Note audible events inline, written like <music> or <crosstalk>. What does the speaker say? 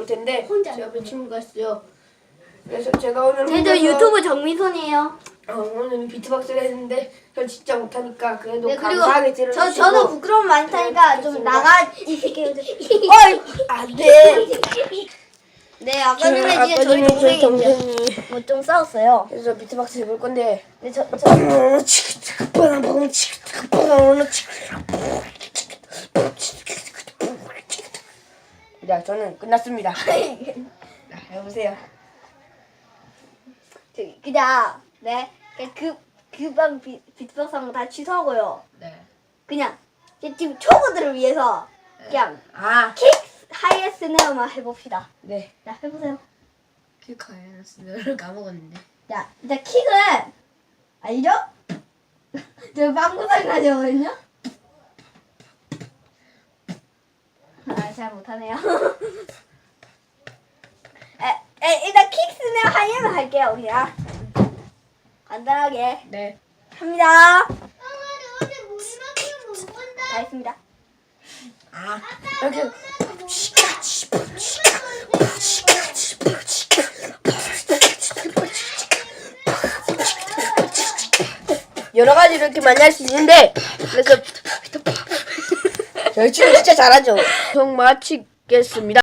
볼 텐데 혼자 제 옆에 친구가 있어요. 그래서 제가 오늘 혼자서- 유튜브 정미선이에요. 어, 오늘 비트박스를 했는데 전 진짜 못하니까 그래도 네, 그리고 감사하게 들어주시고 저 저도 부끄러움 많이 타니까 좀. 나가 있을게요. <laughs> 어이 안돼. 네 아까 전에 아까 진짜 저희 동생이 동생이 뭐 좀 싸웠어요. 그래서 비트박스 해볼 건데 근데 저 저. 자 저는 끝났습니다. <laughs> 자, 해보세요. 저기 그냥 네 그그방 비트박스 다 취소하고요. 네. 그냥 이제 지금 초보들을 위해서 그냥 아, 킥 하이에스트 네어만 해봅시다. 네. 자 해보세요. 킥하이너스를 까먹었는데. 자 일단 킥은 알죠? <laughs> 저 빵구살 가져거든요. 아잘 못하네요. 에, 에, 일단 킥스네어 하이에만 할게요 그냥 간단하게 네. 합니다. 다 했습니다. 아, 이렇게 여러 가지 이렇게 많이 할 수 있는데 그래서 저희 친구 진짜 잘하죠. 정 마치겠습니다.